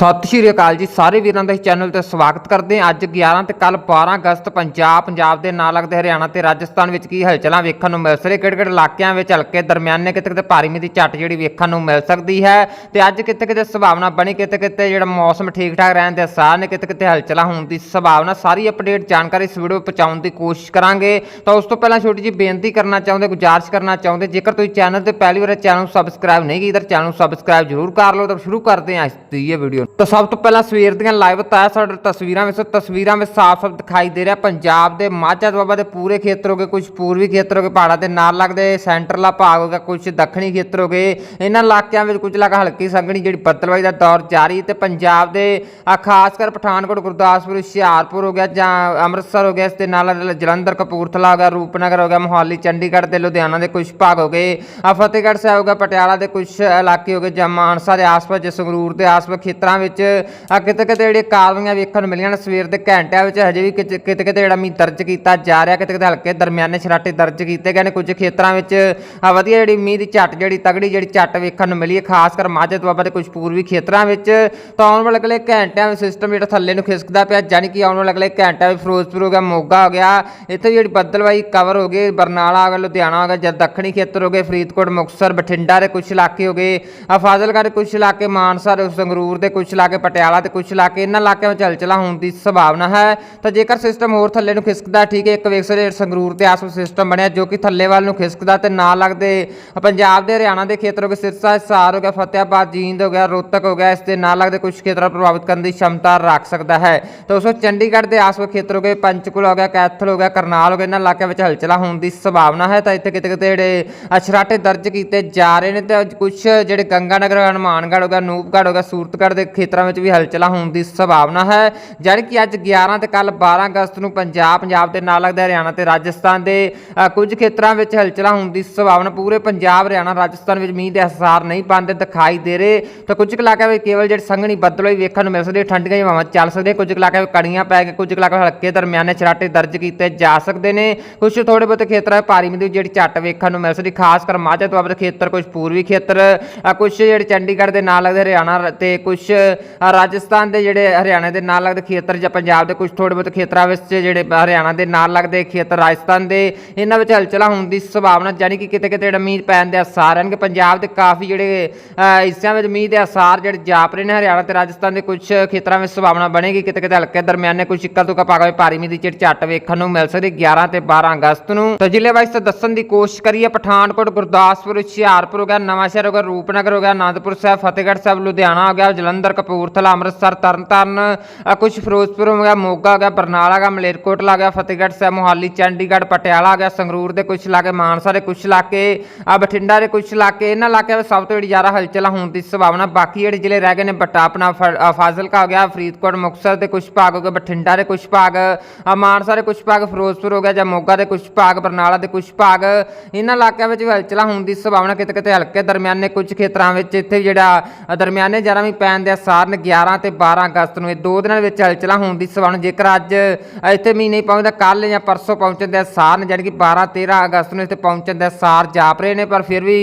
ਸਤਿ ਸ਼੍ਰੀ ਅਕਾਲ ਜੀ, ਸਾਰੇ ਵੀਰਾਂ ਦਾ ਇਸ ਚੈਨਲ ਤੇ ਸਵਾਗਤ ਕਰਦੇ ਹਾਂ। ਅੱਜ 11 ਤੇ ਕੱਲ 12 ਅਗਸਤ, ਪੰਜਾਬ ਪੰਜਾਬ ਦੇ ਨਾਲ ਲੱਗਦੇ ਹਰਿਆਣਾ ਤੇ ਰਾਜਸਥਾਨ ਵਿੱਚ ਕੀ ਹਲਚਲਾਂ ਵੇਖਣ ਨੂੰ ਮਿਲ ਸਕਦੀਆਂ ਕਿਹੜੇ ਕਿਹੜੇ ਇਲਾਕਿਆਂ ਵਿੱਚ ਹਲਕੇ ਦਰਮਿਆਨੇ ਕਿਤੇ ਕਿਤੇ ਭਾਰੀ ਮੀਂਹ ਦੀ ਝੱਟ ਜਿਹੜੀ ਵੇਖਣ ਨੂੰ ਮਿਲ ਸਕਦੀ ਹੈ? ਤੇ ਅੱਜ ਕਿਤੇ ਕਿਤੇ ਸੰਭਾਵਨਾ ਬਣੀ, ਕਿਤੇ ਕਿਤੇ ਜਿਹੜਾ ਮੌਸਮ ਠੀਕ ਠਾਕ ਰਹਿਣ ਦੇ ਅਸਾਰ ਨੇ, ਕਿਤੇ ਕਿਤੇ ਹਲਚਲਾਂ ਹੋਣ ਦੀ ਸੰਭਾਵਨਾ, ਸਾਰੀ ਅਪਡੇਟ ਜਾਣਕਾਰੀ ਇਸ ਵੀਡੀਓ ਪਹੁੰਚਾਉਣ ਦੀ ਕੋਸ਼ਿਸ਼ ਕਰਾਂਗੇ। ਤਾਂ ਉਸ ਤੋਂ ਪਹਿਲਾਂ ਛੋਟੀ ਜੀ ਬੇਨਤੀ ਕਰਨਾ ਚਾਹੁੰਦੇ, ਗੁਜ਼ਾਰਿਸ਼ ਕਰਨਾ ਚਾਹੁੰਦੇ, ਜੇਕਰ ਤੁਸੀਂ ਚੈਨਲ ਤੇ ਪਹਿਲੀ ਵਾਰ ਚੈਨਲ ਨੂੰ ਸਬਸਕ੍ਰਾਈਬ ਨਹੀਂ ਕੀਤਾ, ਚੈਨਲ ਨੂੰ ਸਬਸਕ੍ਰਾਈਬ ਜ਼ਰੂਰ ਕਰ ਲਓ। ਤਾਂ ਸ਼ੁਰੂ ਕਰਦੇ ਹਾਂ ਅੱਜ ਦੀ ਇਹ ਵੀਡੀਓ ਤਾਂ ਸਭ ਤੋਂ ਪਹਿਲਾਂ ਸਵੇਰ ਦੀਆਂ ਲਾਈਵ ਤਾਇਆ ਸਾਡੇ ਤਸਵੀਰਾਂ ਵਿੱਚ ਤਸਵੀਰਾਂ ਵਿੱਚ ਸਾਫ਼-ਸਾਫ਼ ਦਿਖਾਈ ਦੇ ਰਿਹਾ ਪੰਜਾਬ ਦੇ ਮਾਝਾ ਦੁਆਬਾ ਦੇ ਪੂਰੇ ਖੇਤਰ ਹੋ ਗਏ ਕੁਝ ਪੂਰਬੀ ਖੇਤਰ ਹੋ ਗਏ, ਪਹਾੜਾਂ ਦੇ ਨਾਲ ਲੱਗਦੇ ਸੈਂਟਰਲਾ ਭਾਗ ਹੋ ਗਿਆ ਕੁਝ ਦੱਖਣੀ ਖੇਤਰ ਹੋ ਗਏ। ਇਹਨਾਂ ਇਲਾਕਿਆਂ ਵਿੱਚ ਕੁਝ ਇਲਾਕਾ ਹਲਕੀ ਸੰਘਣੀ ਜਿਹੜੀ ਬੱਦਲਵਾਈ ਦਾ ਦੌਰ ਜਾਰੀ ਤੇ ਪੰਜਾਬ ਦੇ ਖਾਸ ਕਰ ਪਠਾਨਕੋਟ, ਗੁਰਦਾਸਪੁਰ, ਹੁਸ਼ਿਆਰਪੁਰ ਹੋ ਗਿਆ ਜਾਂ ਅੰਮ੍ਰਿਤਸਰ ਹੋ ਗਿਆ, ਇਸ ਦੇ ਨਾਲ ਜਲੰਧਰ, ਕਪੂਰਥਲਾ ਹੋ ਗਿਆ, ਰੂਪਨਗਰ ਹੋ ਗਿਆ, ਮੋਹਾਲੀ, ਚੰਡੀਗੜ੍ਹ ਤੇ ਲੁਧਿਆਣਾ ਦੇ ਕੁਝ ਭਾਗ ਹੋ ਗਏ। ਫਤਿਹਗੜ੍ਹ ਸਾਹਿਬ ਹੋ ਗਿਆ, ਪਟਿਆਲਾ ਦੇ ਕੁਝ ਇਲਾਕੇ ਹੋ ਗਏ, ਜਾਂ ਮਾਨਸਾ ਦੇ ਆਸ-ਪਾਸ, ਜਾਂ ਸੰਗਰੂਰ ਦੇ ਆਸ-ਪਾਸ ਖੇਤਰਾਂ ਵਿੱਚ ਆ ਕਿਤੇ ਕਿਤੇ ਜਿਹੜੇ ਕਾਲਵੀਆਂ ਵੇਖਣ ਨੂੰ ਮਿਲੀਆਂ ਨੇ, ਸਵੇਰ ਦੇ ਘੰਟਿਆਂ ਵਿੱਚ ਹਜੇ ਵੀ ਕਿਤੇ ਕਿਤੇ ਕਿਤੇ ਜਿਹੜਾ ਮੀਂਹ ਦਰਜ ਕੀਤਾ ਜਾ ਰਿਹਾ, ਕਿਤੇ ਕਿਤੇ ਹਲਕੇ ਦਰਮਿਆਨੇ ਛਰਾਟੇ ਦਰਜ ਕੀਤੇ ਗਏ ਨੇ, ਕੁਝ ਖੇਤਰਾਂ ਵਿੱਚ ਆ ਵਧੀਆ ਜਿਹੜੀ ਮੀਂਹ ਦੀ ਝੱਟ ਜਿਹੜੀ ਤਗੜੀ ਜਿਹੜੀ ਝੱਟ ਵੇਖਣ ਨੂੰ ਮਿਲੀ ਹੈ, ਖਾਸ ਕਰ ਮਾਝੇ ਦੁਆਬਾ ਦੇ ਕੁਝ ਪੂਰਬੀ ਖੇਤਰਾਂ ਵਿੱਚ, ਤਾਂ ਆਉਣ ਵਾਲੇ ਅਗਲੇ ਘੰਟਿਆਂ ਵਿੱਚ ਸਿਸਟਮ ਜਿਹੜਾ ਥੱਲੇ ਨੂੰ ਖਿਸਕਦਾ ਪਿਆ ਜਾਨੀ ਕਿ ਆਉਣ ਵਾਲੇ ਅਗਲੇ ਘੰਟਿਆਂ ਵਿੱਚ ਫਿਰੋਜ਼ਪੁਰ ਹੋ ਗਿਆ, ਮੋਗਾ ਹੋ ਗਿਆ, ਇੱਥੇ ਜਿਹੜੀ ਬੱਦਲਵਾਈ ਕਵਰ ਹੋ ਗਏ ਬਰਨਾਲਾ ਹੋ ਗਿਆ, ਲੁਧਿਆਣਾ ਹੋ ਗਿਆ ਜਦ ਦੱਖਣੀ ਖੇਤਰ ਹੋ ਗਏ, ਫਰੀਦਕੋਟ, ਮੁਕਤਸਰ, ਬਠਿੰਡਾ ਦੇ ਕੁਝ ਇਲਾਕੇ ਹੋ ਗਏ ਆ ਫਾਜ਼ਿਲਕਾ ਦੇ ਕੁਝ ਇਲਾਕੇ, ਮਾਨਸਾ ਦੇ ਸੰਗਰੂਰ ਦੇ ਕੁਝ ਇਲਾਕੇ ਪਟਿਆਲਾ ਅਤੇ ਕੁਛ ਲਾ ਕੇ ਇਹਨਾਂ ਇਲਾਕਿਆਂ ਵਿੱਚ ਹਲਚਲਾ ਹੋਣ ਦੀ ਸੰਭਾਵਨਾ ਹੈ। ਤਾਂ ਜੇਕਰ ਸਿਸਟਮ ਹੋਰ ਥੱਲੇ ਨੂੰ ਖਿਸਕਦਾ, ਠੀਕ ਹੈ, ਇੱਕ ਵੇਖਦੇ ਸੰਗਰੂਰ ਦੇ ਆਸ-ਪਾਸ ਸਿਸਟਮ ਬਣਿਆ ਜੋ ਕਿ ਥੱਲੇ ਵੱਲ ਨੂੰ ਖਿਸਕਦਾ ਤੇ ਨਾਲ ਲੱਗਦੇ ਪੰਜਾਬ ਦੇ, ਹਰਿਆਣਾ ਦੇ ਖੇਤਰ ਹੋ ਗਏ, ਸਿਰਸਾ, ਹਿਸਾਰ ਹੋ ਗਿਆ, ਫਤਿਆਬਾਦ, ਜੀਂਦ ਹੋ ਗਿਆ, ਰੋਹਤਕ ਹੋ ਗਿਆ, ਇਸ ਦੇ ਨਾਲ ਲੱਗਦੇ ਕੁਝ ਖੇਤਰਾਂ ਨੂੰ ਪ੍ਰਭਾਵਿਤ ਕਰਨ ਦੀ ਸ਼ਮਤਾ ਰੱਖ ਸਕਦਾ ਹੈ। ਤਾਂ ਉਸ ਚੰਡੀਗੜ੍ਹ ਦੇ ਆਸ-ਪਾਸ ਖੇਤਰ ਹੋ ਗਏ, ਪੰਚਕੂਲਾ ਹੋ ਗਿਆ, ਕੈਥਲ ਹੋ ਗਿਆ, ਕਰਨਾਲ ਹੋ ਗਿਆ ਇਹਨਾਂ ਇਲਾਕਿਆਂ ਵਿੱਚ ਹਲਚਲਾ ਹੋਣ ਦੀ ਸੰਭਾਵਨਾ ਹੈ। ਤਾਂ ਇੱਥੇ ਕਿਤੇ ਕਿਤੇ ਜਿਹੜੇ ਅਛਰਾਟੇ ਦਰਜ ਕੀਤੇ ਜਾ ਰਹੇ ਨੇ ਤੇ ਕੁਝ ਜਿਹੜੇ ਗੰਗਾ ਨਗਰ, ਹਨੂਮਾਨਗੜ੍ਹ ਹੋ ਗਿਆ, ਨੂਪਗੜ੍ਹ ਹੋ ਗਿਆ, ਸੂਰਤਗੜ੍ਹ ਦੇ ਖੇਤਰਾਂ ਵਿੱਚ ਵੀ ਹਲਚਲਾਂ ਹੋਣ ਦੀ ਸੰਭਾਵਨਾ ਹੈ। ਜਦ ਕਿ ਅੱਜ 11 ਤੇ ਕੱਲ 12 ਅਗਸਤ ਨੂੰ ਪੰਜਾਬ ਪੰਜਾਬ ਦੇ ਨਾਲ ਲੱਗਦੇ ਹਰਿਆਣਾ ਤੇ ਰਾਜਸਥਾਨ ਦੇ ਕੁਝ ਖੇਤਰਾਂ ਵਿੱਚ ਹਲਚਲਾਂ ਹੋਣ ਦੀ ਸੰਭਾਵਨਾ ਪੂਰੇ ਪੰਜਾਬ ਹਰਿਆਣਾ ਰਾਜਸਥਾਨ ਵਿੱਚ ਮੀਂਹ ਦੇ ਅਸਰ ਨਹੀਂ ਪਾਉਂਦੇ ਦਿਖਾਈ ਦੇ ਰਹੇ। ਤਾਂ ਕੁਝ ਕੁ ਇਲਾਕਿਆਂ ਵਿੱਚ ਕੇਵਲ ਜਿਹੜੀ ਸੰਘਣੀ ਬੱਦਲ ਹੋਈ ਵੇਖਣ ਨੂੰ ਮਿਲ ਸਕਦੀ ਠੰਡੀਆਂ ਜਿਹੀਆਂ ਹਵਾਵਾਂ ਚੱਲ ਸਕਦੀਆਂ। ਕੁਝ ਕੁ ਇਲਾਕਿਆਂ ਵਿੱਚ ਕਣੀਆਂ ਪੈ ਕੇ ਕੁਝ ਕੁ ਇਲਾਕਿਆਂ ਹਲਕੇ ਦਰਮਿਆਨੇ ਛਰਾਟੇ ਦਰਜ ਕੀਤੇ ਜਾ ਸਕਦੇ ਨੇ। ਕੁਝ ਥੋੜੇ ਬਹੁਤੇ ਖੇਤਰਾਂ ਵਿੱਚ ਭਾਰੀ ਮੀਂਹ ਦੀ ਜਿਹੜੀ ਝੱਟ ਵੇਖਣ ਨੂੰ ਮਿਲ ਸਕਦੀ ਖਾਸ ਕਰ ਮਾਝਾ ਤੋਂ ਦੇ ਖੇਤਰ ਕੁਝ ਪੂਰਬੀ ਖੇਤਰ ਅ, ਕੁਝ ਜਿਹੜੇ ਚੰਡੀਗੜ੍ਹ ਦੇ ਨਾਲ ਲੱਗਦੇ ਹਰਿਆਣਾ ਰ- ਤੇ ਕੁਝ ਰਾਜਸਥਾਨ ਦੇ ਜਿਹੜੇ ਹਰਿਆਣਾ ਦੇ ਨਾਲ ਲੱਗਦੇ ਖੇਤਰ ਜਾਂ ਪੰਜਾਬ ਦੇ ਕੁਝ ਥੋੜੇ ਬਹੁਤੇ ਖੇਤਰਾਂ ਵਿੱਚ ਜਿਹੜੇ ਹਰਿਆਣਾ ਦੇ ਨਾਲ ਲੱਗਦੇ ਖੇਤਰ ਰਾਜਸਥਾਨ ਦੇ, ਇਹਨਾਂ ਵਿੱਚ ਹਲਚਲਾ ਹੋਣ ਦੀ ਸੰਭਾਵਨਾ ਜਾਨੀ ਕਿ ਕਿਤੇ ਕਿਤੇ ਜਿਹੜਾ ਮੀਂਹ ਪੈਣ ਦੇ ਅਸਾਰ ਹਨ ਕਿ ਪੰਜਾਬ ਦੇ ਕਾਫੀ ਜਿਹੜੇ ਹਿੱਸਿਆਂ ਵਿੱਚ ਮੀਂਹ ਦੇ ਅਸਾਰ ਜਿਹੜੇ ਜਾਪ ਰਹੇ ਨੇ ਹਰਿਆਣਾ ਤੇ ਰਾਜਸਥਾਨ ਦੇ ਕੁਝ ਖੇਤਰਾਂ ਵਿੱਚ ਸੰਭਾਵਨਾ ਬਣੇਗੀ। ਕਿਤੇ ਕਿਤੇ ਹਲਕੇ ਦਰਮਿਆਨੇ ਕੁਝ ਇੱਕਾ ਤੁਕਾ ਪਾਗਾ ਭਾਰੀ ਮੀਂਹ ਦੀ ਚਿੜ ਝੱਟ ਵੇਖਣ ਨੂੰ ਮਿਲ ਸਕਦੀ 11 ਤੇ 12 ਅਗਸਤ ਨੂੰ। ਤਾਂ ਜ਼ਿਲ੍ਹੇ ਵਾਈਜ਼ ਤਾਂ ਦੱਸਣ ਦੀ ਕੋਸ਼ਿਸ਼ ਕਰੀਏ, ਪਠਾਨਕੋਟ, ਗੁਰਦਾਸਪੁਰ, ਹੁਸ਼ਿਆਰਪੁਰ ਹੋ ਗਿਆ, ਨਵਾਂਸ਼ਹਿਰ ਹੋ ਗਿਆ, ਰੂਪਨਗਰ ਹੋ ਗਿਆ ਆਨੰਦਪੁਰ ਸਾਹਿਬ, ਫਤਿਹਗੜ੍ਹ ਸਾਹਿਬ, ਲੁਧਿਆਣਾ ਹੋ ਗਿਆ, ਜਲੰਧਰ ਕਪੂਰਥਲਾ ਅੰਮ੍ਰਿਤਸਰ ਤਰਨਤਾਰਨ ਅ, ਕੁਝ ਫਿਰੋਜ਼ਪੁਰ ਹੋ ਗਿਆ ਮੋਗਾ ਹੋ ਗਿਆ ਬਰਨਾਲਾ ਗਿਆ ਮਲੇਰਕੋਟਲਾ ਗਿਆ ਫਤਿਹਗੜ੍ਹ ਸਾਹਿਬ ਮੋਹਾਲੀ ਚੰਡੀਗੜ੍ਹ ਪਟਿਆਲਾ ਹੋ ਗਿਆ ਸੰਗਰੂਰ ਦੇ ਕੁਝ ਇਲਾਕੇ ਮਾਨਸਾ ਦੇ ਕੁਝ ਇਲਾਕੇ ਆ ਬਠਿੰਡਾ ਦੇ ਕੁਝ ਇਲਾਕੇ ਇਹਨਾਂ ਇਲਾਕਿਆਂ ਵਿੱਚ ਸਭ ਤੋਂ ਜਿਹੜੀ ਜ਼ਿਆਦਾ ਹਲਚਲ ਹੋਣ ਦੀ ਸੰਭਾਵਨਾ ਬਾਕੀ ਜਿਹੜੇ ਜ਼ਿਲ੍ਹੇ ਰਹਿ ਗਏ ਨੇ ਬਟਾਪਨਾ ਫਾਜ਼ਿਲਕਾ ਹੋ ਗਿਆ ਫਰੀਦਕੋਟ ਮੁਕਤਸਰ ਦੇ ਕੁਝ ਭਾਗ ਹੋ ਗਏ ਬਠਿੰਡਾ ਦੇ ਕੁਝ ਭਾਗ ਮਾਨਸਾ ਦੇ ਕੁਝ ਭਾਗ ਫਿਰੋਜ਼ਪੁਰ ਹੋ ਗਿਆ ਜਾਂ ਮੋਗਾ ਦੇ ਕੁਝ ਭਾਗ ਬਰਨਾਲਾ ਦੇ ਕੁਝ ਭਾਗ ਇਹਨਾਂ ਇਲਾਕਿਆਂ ਵਿੱਚ ਵੀ ਹਲਚਲਾਂ ਹੋਣ ਦੀ ਸੰਭਾਵਨਾ ਕਿਤੇ ਕਿਤੇ ਹਲਕੇ ਦਰਮਿਆਨੇ ਕੁਝ ਖੇਤਰਾਂ ਵਿੱਚ ਇੱਥੇ ਜਿਹੜਾ ਦਰਮਿਆਨੇ ਜ਼ਿਆਦਾ ਵੀ ਪੈਣ ਦੇ ਸਾਰਨ ਨੇ 11 ਤੇ 12 ਅਗਸਤ ਨੂੰ ਇਹ ਦੋ ਦਿਨਾਂ ਵਿੱਚ ਹਲਚਲਾਂ ਹੋਣ ਦੀ ਸੰਭਾਵਨਾ ਜੇਕਰ ਅੱਜ ਇੱਥੇ ਮੀਂਹ ਨਹੀਂ ਪਹੁੰਚਦਾ ਕੱਲ ਜਾਂ ਪਰਸੋਂ ਪਹੁੰਚਣ ਦਾ ਸਾਰਨ ਨੇ ਜਾਣੀ ਕਿ 12 13 ਅਗਸਤ ਨੂੰ ਇੱਥੇ ਪਹੁੰਚਣ ਦਾ ਸਾਰ ਜਾਪ ਰਹੇ ਨੇ, ਪਰ ਫਿਰ ਵੀ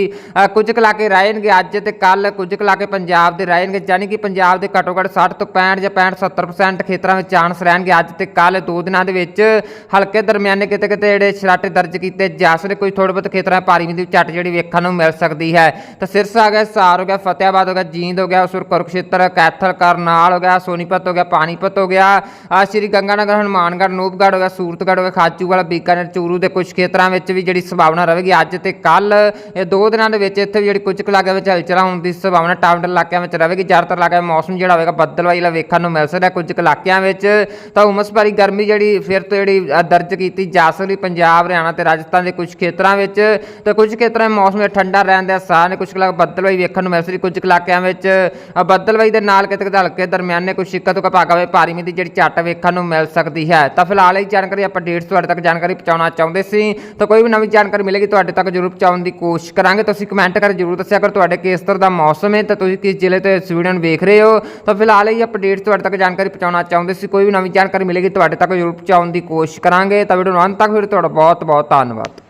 ਕੁਝ ਕੁ ਇਲਾਕੇ ਰਹਿਣਗੇ ਅੱਜ ਤੇ ਕੱਲ ਕੁਝ ਕੁ ਇਲਾਕੇ ਪੰਜਾਬ ਦੇ ਰਹਿਣਗੇ, ਜਾਣੀ ਕਿ ਪੰਜਾਬ ਦੇ ਘੱਟੋ ਘੱਟ 60 ਤੋਂ 65 ਜਾਂ 65 70% ਖੇਤਰਾਂ ਵਿੱਚ ਚਾਂਸ ਰਹਿਣਗੇ ਅੱਜ ਤੇ ਕੱਲ ਦੋ ਦਿਨਾਂ ਦੇ ਵਿੱਚ। ਹਲਕੇ ਦਰਮਿਆਨੇ ਕਿਤੇ ਕਿਤੇ ਜਿਹੜੇ ਛਰਾਟੇ ਦਰਜ ਕੀਤੇ ਜਾ ਸਕਦੇ ਕੋਈ ਥੋੜੇ ਬਹੁਤ ਖੇਤਰਾਂ ਭਾਰੀ ਮੀਂਹ ਦੀ ਝੱਟ ਜਿਹੜੀ ਵੇਖਣ ਨੂੰ ਮਿਲ ਸਕਦੀ ਹੈ। ਤਾਂ ਸਿਰਸਾ ਆ ਗਿਆ, ਸਾਰ ਹੋ ਗਿਆ ਫਤਿਆਬਾਦ ਹੋ ਗਿਆ, ਜੀਂਦ ਹੋ ਗਿਆ ਉਸੁਰ ਕੁਰਕਸ਼ੇਤਰ ਕੈਥਲ ਕਰਨਾਲ ਹੋ ਗਿਆ, ਸੋਨੀਪਤ ਹੋ ਗਿਆ, ਪਾਣੀਪਤ ਹੋ ਗਿਆ, ਆ ਸ਼੍ਰੀ ਗੰਗਾਨਗਰ, ਹਨੂਮਾਨਗੜ੍ਹ, ਨੂਪਗੜ੍ਹ ਹੋ ਗਿਆ, ਸੂਰਤਗੜ੍ਹ ਹੋ ਗਿਆ, ਖਾਚੂਵਾਲਾ, ਬੀਕਾਨੇਰ, ਚੂਰੂ ਦੇ ਕੁਝ ਖੇਤਰਾਂ ਵਿੱਚ ਵੀ ਜਿਹੜੀ ਸੰਭਾਵਨਾ ਰਹੇਗੀ ਅੱਜ ਤੇ ਕੱਲ ਇਹ ਦੋ ਦਿਨਾਂ ਦੇ ਵਿੱਚ ਇੱਥੇ ਵੀ ਜਿਹੜੀ ਕੁਝ ਕੁ ਇਲਾਕਿਆਂ ਵਿੱਚ ਹਲਚਲਾਂ ਹੋਣ ਦੀ ਸੰਭਾਵਨਾ ਟਾਵਡਰ ਇਲਾਕਿਆਂ ਵਿੱਚ ਰਹੇਗੀ। ਜ਼ਿਆਦਾਤਰ ਇਲਾਕਿਆਂ ਮੌਸਮ ਜਿਹੜਾ ਹੋਵੇਗਾ, ਬੱਦਲਵਾਈ ਵਾਲਾ ਵੇਖਣ ਨੂੰ ਮਿਲ ਸਕਦਾ ਕੁਝ ਕੁ ਇਲਾਕਿਆਂ ਵਿੱਚ। ਤਾਂ ਉਮਸ ਭਰੀ ਗਰਮੀ ਜਿਹੜੀ ਫਿਰ ਤੋਂ ਜਿਹੜੀ ਦਰਜ ਕੀਤੀ ਜਾ ਸਕਦੀ ਪੰਜਾਬ, ਹਰਿਆਣਾ ਤੇ ਰਾਜਸਥਾਨ ਦੇ ਕੁਝ ਖੇਤਰਾਂ ਵਿੱਚ। ਤੇ ਕੁਝ ਖੇਤਰਾਂ ਵਿੱਚ ਮੌਸਮ ਠੰਡਾ ਰਹਿਣ ਦੇ ਅਸਾਰ ਨੇ ਕੁਝ ਕੁ ਇਲਾਕੇ ਬੱਦਲਵਾਈ ਵੇਖਣ ਨੂੰ ਮਿਲ ਸਕਦੀ, ਕੁਝ ਕੁ ਇਲਾਕਿਆਂ ਵਿੱਚ। ਬੱਦਲਵਾਈ ਦੇ ਨਾਲ ਕਿਤੇ ਕਿਤੇ ਦਰਮਿਆਨੇ ਕੁਝ ਸਿੱਕਾ ਤੋਂ ਭਾਗਾ ਹੋਵੇ ਭਾਰੀ ਮੀਂਹ ਦੀ ਜਿਹੜੀ ਝੱਟ ਵੇਖਣ ਨੂੰ ਮਿਲ ਸਕਦੀ ਹੈ। ਤਾਂ ਫਿਲਹਾਲ ਇਹ ਜਾਣਕਾਰੀ ਅਪਡੇਟਸ ਤੁਹਾਡੇ ਤੱਕ ਜਾਣਕਾਰੀ ਪਹੁੰਚਾਉਣਾ ਚਾਹੁੰਦੇ ਸੀ। ਤਾਂ ਕੋਈ ਵੀ ਨਵੀਂ ਜਾਣਕਾਰੀ ਮਿਲੇਗੀ ਤੁਹਾਡੇ ਤੱਕ ਜ਼ਰੂਰ ਪਹੁੰਚਾਉਣ ਦੀ ਕੋਸ਼ਿਸ਼ ਕਰਾਂਗੇ। ਤੁਸੀਂ ਕਮੈਂਟ ਕਰ ਜ਼ਰੂਰ ਦੱਸਿਆ ਕਰ ਤੁਹਾਡੇ ਕਿਸ ਤਰ੍ਹਾਂ ਦਾ ਮੌਸਮ ਹੈ, ਤਾਂ ਤੁਸੀਂ ਕਿਸ ਜ਼ਿਲ੍ਹੇ ਤੋਂ ਇਸ ਵੀਡੀਓ ਨੂੰ ਵੇਖ ਰਹੇ ਹੋ। ਤਾਂ ਫਿਲਹਾਲ ਇਹ ਅਪਡੇਟਸ ਤੁਹਾਡੇ ਤੱਕ ਜਾਣਕਾਰੀ ਪਹੁੰਚਾਉਣਾ ਚਾਹੁੰਦੇ ਸੀ। ਕੋਈ ਵੀ ਨਵੀਂ ਜਾਣਕਾਰੀ ਮਿਲੇਗੀ ਤੁਹਾਡੇ ਤੱਕ ਜ਼ਰੂਰ ਪਹੁੰਚਾਉਣ ਦੀ ਕੋਸ਼ਿਸ਼ ਕਰਾਂਗੇ। ਤਾਂ ਵੀਡੀਓ ਨੂੰ ਅੰਤ ਤੱਕ ਫਿਰ ਤੁਹਾਡਾ ਬਹੁਤ ਬਹੁਤ ਧੰਨਵਾਦ।